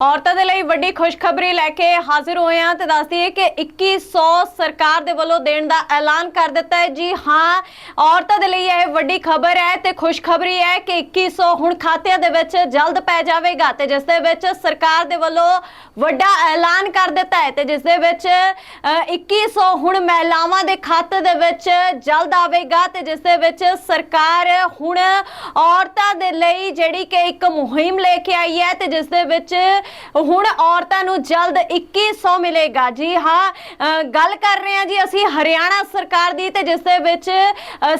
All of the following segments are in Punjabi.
ਔਰਤਾਂ ਦੇ ਲਈ ਵੱਡੀ ਖੁਸ਼ਖਬਰੀ ਲੈ ਕੇ ਹਾਜ਼ਰ ਹੋਏ ਹਾਂ ਤੇ ਦੱਸਦੀ ਹੈ ਕਿ 2100 ਸਰਕਾਰ ਦੇ ਵੱਲੋਂ ਦੇਣ ਦਾ ਐਲਾਨ ਕਰ ਦਿੱਤਾ ਹੈ। ਜੀ ਹਾਂ ਔਰਤਾਂ ਦੇ ਲਈ ਇਹ ਵੱਡੀ ਖਬਰ ਹੈ ਤੇ ਖੁਸ਼ਖਬਰੀ ਹੈ ਕਿ 2100 ਹੁਣ ਖਾਤਿਆਂ ਦੇ ਵਿੱਚ ਜਲਦ ਪੈ ਜਾਵੇਗਾ ਤੇ ਜਿਸ ਦੇ ਵਿੱਚ ਸਰਕਾਰ ਦੇ ਵੱਲੋਂ ਵੱਡਾ ਐਲਾਨ ਕਰ ਦਿੱਤਾ ਹੈ ਤੇ ਜਿਸ ਦੇ ਵਿੱਚ ਅ, 2100 ਹੁਣ ਮਹਿਲਾਵਾਂ ਦੇ ਖਾਤੇ ਦੇ ਵਿੱਚ ਜਲਦ ਆਵੇਗਾ ਤੇ ਜਿਸ ਦੇ ਵਿੱਚ ਸਰਕਾਰ ਹੁਣ ਔਰਤਾਂ ਦੇ ਲਈ ਜਿਹੜੀ ਕਿ ਇੱਕ ਮੁਹਿੰਮ ਲੈ ਕੇ ਆਈ ਹੈ ਤੇ ਜਿਸ ਦੇ ਵਿੱਚ ਹੁਣ ਔਰਤਾਂ ਨੂੰ ਜਲਦ 2100 ਮਿਲੇਗਾ। ਜੀ ਹਾਂ ਅ, ਗੱਲ ਕਰ ਰਹੇ ਹਾਂ ਜੀ ਅਸੀਂ ਹਰਿਆਣਾ ਸਰਕਾਰ ਦੀ ਤੇ ਜਿਸ ਦੇ ਵਿੱਚ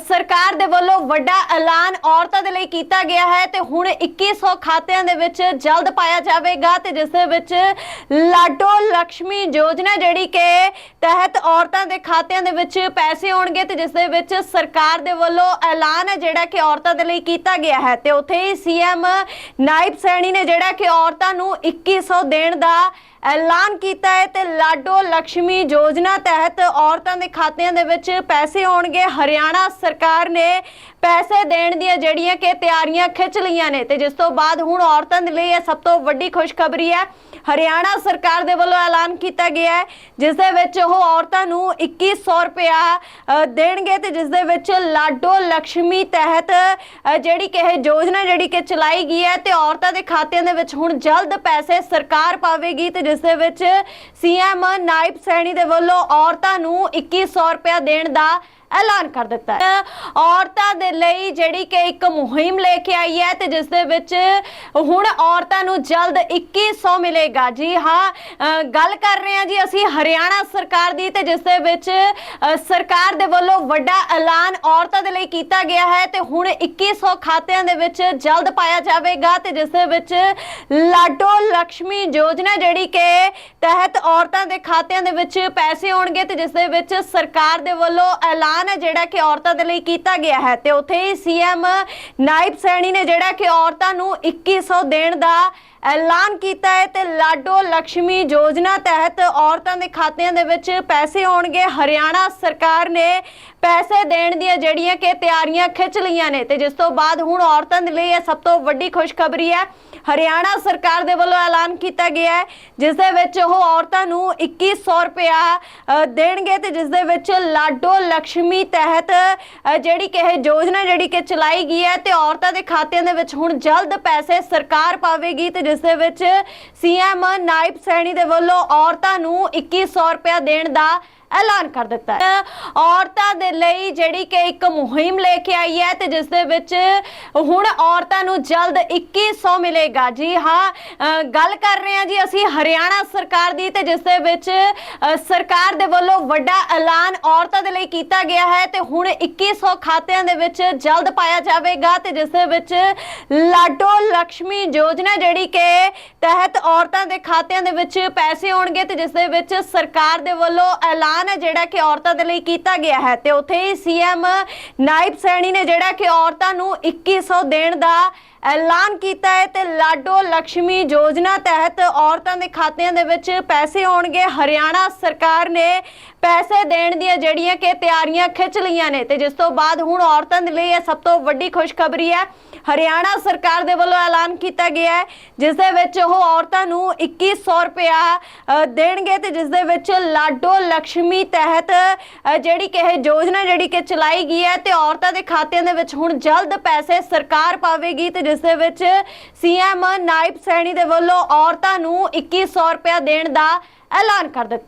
ਸਰਕਾਰ ਦੇ ਵੱਲੋਂ ਵੱਡਾ ਐਲਾਨ ਔਰਤਾਂ ਦੇ ਲਈ ਕੀਤਾ ਗਿਆ ਹੈ ਤੇ ਹੁਣ 2100 ਖਾਤਿਆਂ ਦੇ ਵਿੱਚ ਜਲਦ ਪਾਇਆ ਜਾਵੇਗਾ ਤੇ ਜਿਸ ਦੇ ਵਿੱਚ ਲਾਡੋ ਲక్ష్ਮੀ ਯੋਜਨਾ ਜਿਹੜੀ ਕਿ ਤਹਿਤ ਔਰਤਾਂ ਦੇ ਖਾਤਿਆਂ ਦੇ ਵਿੱਚ ਪੈਸੇ ਆਉਣਗੇ ਤੇ ਜਿਸ ਦੇ ਵਿੱਚ ਸਰਕਾਰ ਦੇ ਵੱਲੋਂ ਐਲਾਨ ਹੈ ਜਿਹੜਾ ਕਿ ਔਰਤਾਂ ਦੇ ਲਈ ਕੀਤਾ ਗਿਆ ਹੈ। ਤੇ ਉੱਥੇ ਹੀ ਸੀਐਮ ਨਾਇਬ ਸੈਣੀ ਨੇ ਜਿਹੜਾ ਕਿ ਔਰਤਾਂ ਨੂੰ 2100 ਦੇਣ ਦਾ ਐਲਾਨ ਕੀਤਾ ਹੈ ਤੇ ਲਾਡੋ ਲక్ష్ਮੀ ਯੋਜਨਾ ਤਹਿਤ ਔਰਤਾਂ ਦੇ ਖਾਤਿਆਂ ਦੇ ਵਿੱਚ ਪੈਸੇ ਆਉਣਗੇ। ਹਰਿਆਣਾ ਸਰਕਾਰ ਨੇ ਪੈਸੇ ਦੇਣ ਦੀਆਂ ਜਿਹੜੀਆਂ ਕਿ ਤਿਆਰੀਆਂ ਖਿੱਚ ਲਈਆਂ ਨੇ ਤੇ ਜਿਸ ਤੋਂ ਬਾਅਦ ਹੁਣ ਔਰਤਾਂ ਦੇ ਲਈ ਇਹ ਸਭ ਤੋਂ ਵੱਡੀ ਖੁਸ਼ਖਬਰੀ ਹੈ। ਹਰਿਆਣਾ ਸਰਕਾਰ ਦੇ ਵੱਲੋਂ ਐਲਾਨ ਕੀਤਾ ਗਿਆ ਹੈ, ਜਿਸ ਦੇ ਵਿੱਚ ਉਹ ਔਰਤਾਂ ਨੂੰ 2100 ਰੁਪਇਆ ਦੇਣਗੇ ਤੇ ਜਿਸ ਦੇ ਵਿੱਚ ਲਾਡੋ ਲక్ష్ਮੀ ਤਹਿਤ ਜਿਹੜੀ ਕਿ ਇਹ ਯੋਜਨਾ ਜਿਹੜੀ ਕਿ ਚਲਾਈ ਗਈ ਹੈ ਤੇ ਔਰਤਾਂ ਦੇ ਖਾਤਿਆਂ ਦੇ ਵਿੱਚ ਹੁਣ ਜਲਦ ਪੈਸੇ ਸਰਕਾਰ ਪਾਵੇਗੀ ਤੇ ਜਿਸ ਦੇ ਵਿੱਚ ਸੀਐਮ ਨਾਇਬ ਸੈਣੀ ਦੇ ਵੱਲੋਂ ਔਰਤਾਂ ਨੂੰ 2100 ਰੁਪਇਆ ਦੇਣ ਦਾ ਐਲਾਨ ਕਰ ਦਿੱਤਾ ਹੈ। ਔਰਤਾਂ ਦੇ ਲਈ ਜਿਹੜੀ ਕਿ ਇੱਕ ਮੁਹਿੰਮ ਲੈ ਕੇ ਆਈ ਹੈ ਤੇ ਜਿਸ ਦੇ ਵਿੱਚ ਹੁਣ ਔਰਤਾਂ ਨੂੰ ਜਲਦ 2100 ਮਿਲੇਗਾ। ਜੀ ਹਾਂ ਗੱਲ ਕਰ ਰਹੇ ਹਾਂ ਜੀ ਅਸੀਂ ਹਰਿਆਣਾ ਸਰਕਾਰ ਦੀ ਤੇ ਜਿਸ ਦੇ ਵਿੱਚ ਸਰਕਾਰ ਦੇ ਵੱਲੋਂ ਵੱਡਾ ਐਲਾਨ ਔਰਤਾਂ ਦੇ ਲਈ ਕੀਤਾ ਗਿਆ ਹੈ ਤੇ ਹੁਣ 2100 ਖਾਤਿਆਂ ਦੇ ਵਿੱਚ ਜਲਦ ਪਾਇਆ ਜਾਵੇਗਾ ਤੇ ਜਿਸ ਦੇ ਵਿੱਚ ਲਾਡੋ ਲక్ష్ਮੀ ਯੋਜਨਾ ਜਿਹੜੀ ਕਿ ਤਹਿਤ ਔਰਤਾਂ ਦੇ ਖਾਤਿਆਂ ਦੇ ਵਿੱਚ ਪੈਸੇ ਆਉਣਗੇ ਤੇ ਜਿਸ ਦੇ ਵਿੱਚ ਸਰਕਾਰ ਦੇ ਵੱਲੋਂ ਐਲਾਨ ਐਲਾਨ ਹੈ ਜਿਹੜਾ ਕਿ ਔਰਤਾਂ ਦੇ ਲਈ ਕੀਤਾ ਗਿਆ ਹੈ ਤੇ ਉੱਥੇ ਹੀ ਸੀਐਮ ਨਾਇਬ ਸੈਣੀ ਨੇ ਜਿਹੜਾ ਕਿ ਔਰਤਾਂ ਨੂੰ 2100 ਦੇਣ ਦਾ ਐਲਾਨ ਕੀਤਾ ਹੈ ਤੇ ਲਾਡੋ ਲక్ష్ਮੀ ਯੋਜਨਾ ਤਹਿਤ ਔਰਤਾਂ ਦੇ ਖਾਤਿਆਂ ਦੇ ਵਿੱਚ ਪੈਸੇ ਆਉਣਗੇ। ਹਰਿਆਣਾ ਸਰਕਾਰ ਨੇ ਪੈਸੇ ਦੇਣ ਦੀਆਂ ਜਿਹੜੀਆਂ ਕਿ ਤਿਆਰੀਆਂ ਖਿੱਚ ਲਈਆਂ ਨੇ ਤੇ ਜਿਸ ਤੋਂ ਬਾਅਦ ਹੁਣ ਔਰਤਾਂ ਦੇ ਲਈ ਇਹ ਸਭ ਤੋਂ ਵੱਡੀ ਖੁਸ਼ਖਬਰੀ ਹੈ। ਹਰਿਆਣਾ ਸਰਕਾਰ ਦੇ ਵੱਲੋਂ ਐਲਾਨ ਕੀਤਾ ਗਿਆ ਹੈ, ਜਿਸ ਦੇ ਵਿੱਚ ਉਹ ਔਰਤਾਂ ਨੂੰ 2100 ਰੁਪਇਆ ਦੇਣਗੇ ਤੇ ਜਿਸ ਦੇ ਵਿੱਚ ਲਾਡੋ ਲక్ష్ਮੀ ਤਹਿਤ ਜਿਹੜੀ ਕਿ ਇਹ ਯੋਜਨਾ ਜਿਹੜੀ ਕਿ ਚਲਾਈ ਗਈ ਹੈ ਤੇ ਔਰਤਾਂ ਦੇ ਖਾਤਿਆਂ ਦੇ ਵਿੱਚ ਹੁਣ ਜਲਦ ਪੈਸੇ ਸਰਕਾਰ ਪਾਵੇਗੀ ਤੇ ਜਿਸ ਦੇ ਵਿੱਚ ਸੀਐਮ ਨਾਇਬ ਸੈਣੀ ਦੇ ਵੱਲੋਂ ਔਰਤਾਂ ਨੂੰ 2100 ਰੁਪਇਆ ਦੇਣ ਦਾ ਐਲਾਨ ਕਰ ਦਿੱਤਾ ਹੈ। ਔਰਤਾਂ ਦੇ ਲਈ ਜਿਹੜੀ ਕਿ ਇੱਕ ਮੁਹਿੰਮ ਲੈ ਕੇ ਆਈ ਹੈ ਤੇ ਜਿਸ ਦੇ ਵਿੱਚ ਹੁਣ ਔਰਤਾਂ ਨੂੰ ਜਲਦ 2100 ਮਿਲੇਗਾ। ਜੀ ਹਾਂ ਗੱਲ ਕਰ ਰਹੇ ਹਾਂ ਜੀ ਅਸੀਂ ਹਰਿਆਣਾ ਸਰਕਾਰ ਦੀ ਤੇ ਜਿਸ ਦੇ ਵਿੱਚ ਸਰਕਾਰ ਦੇ ਵੱਲੋਂ ਵੱਡਾ ਐਲਾਨ ਔਰਤਾਂ ਦੇ ਲਈ ਕੀਤਾ ਗਿਆ ਹੈ ਤੇ ਹੁਣ 2100 ਖਾਤਿਆਂ ਦੇ ਵਿੱਚ ਜਲਦ ਪਾਇਆ ਜਾਵੇਗਾ ਤੇ ਜਿਸ ਦੇ ਵਿੱਚ ਲਾਡੋ ਲక్ష్ਮੀ ਯੋਜਨਾ ਜਿਹੜੀ ਕਿ ਤਹਿਤ ਔਰਤਾਂ ਦੇ ਖਾਤਿਆਂ ਦੇ ਵਿੱਚ ਪੈਸੇ ਆਉਣਗੇ ਤੇ ਜਿਸ ਦੇ ਵਿੱਚ ਸਰਕਾਰ ਦੇ ਵੱਲੋਂ ਐਲਾਨ ਹੈ ਜਿਹੜਾ ਕਿ ਔਰਤਾਂ ਦੇ ਲਈ ਕੀਤਾ ਗਿਆ ਹੈ ਤੇ ਉੱਥੇ ਹੀ ਸੀਐਮ ਨਾਇਬ ਸੈਣੀ ਨੇ ਜਿਹੜਾ ਕਿ ਔਰਤਾਂ ਨੂੰ 2100 ਦੇਣ ਦਾ ਐਲਾਨ ਕੀਤਾ ਹੈ ਤੇ ਲਾਡੋ ਲక్ష్ਮੀ ਯੋਜਨਾ ਤਹਿਤ ਔਰਤਾਂ ਦੇ ਖਾਤਿਆਂ ਦੇ ਵਿੱਚ ਪੈਸੇ ਆਉਣਗੇ। ਹਰਿਆਣਾ ਸਰਕਾਰ ਨੇ ਪੈਸੇ ਦੇਣ ਦੀਆਂ ਜਿਹੜੀਆਂ ਕਿ ਤਿਆਰੀਆਂ ਖਿੱਚ ਲਈਆਂ ਨੇ ਤੇ ਜਿਸ ਤੋਂ ਬਾਅਦ ਹੁਣ ਔਰਤਾਂ ਦੇ ਲਈ ਇਹ ਸਭ ਤੋਂ ਵੱਡੀ ਖੁਸ਼ਖਬਰੀ ਹੈ। ਹਰਿਆਣਾ ਸਰਕਾਰ ਦੇ ਵੱਲੋਂ ਐਲਾਨ ਕੀਤਾ ਗਿਆ ਹੈ, ਜਿਸ ਦੇ ਵਿੱਚ ਉਹ ਔਰਤਾਂ ਨੂੰ 2100 ਰੁਪਇਆ ਦੇਣਗੇ ਤੇ ਜਿਸ ਦੇ ਵਿੱਚ ਲਾਡੋ ਲక్ష్ਮੀ ਤਹਿਤ ਜਿਹੜੀ ਕਿ ਇਹ ਯੋਜਨਾ ਜਿਹੜੀ ਕਿ ਚਲਾਈ ਗਈ ਹੈ ਤੇ ਔਰਤਾਂ ਦੇ ਖਾਤਿਆਂ ਦੇ ਵਿੱਚ ਹੁਣ ਜਲਦ ਪੈਸੇ ਸਰਕਾਰ ਪਾਵੇਗੀ ਤੇ ਜਿਸ ਦੇ ਵਿੱਚ ਸੀਐਮ ਨਾਇਬ ਸੈਣੀ ਦੇ ਵੱਲੋਂ ਔਰਤਾਂ ਨੂੰ 2100 ਰੁਪਇਆ ਦੇਣ ਦਾ ਐਲਾਨ ਕਰ ਦਿੱਤਾ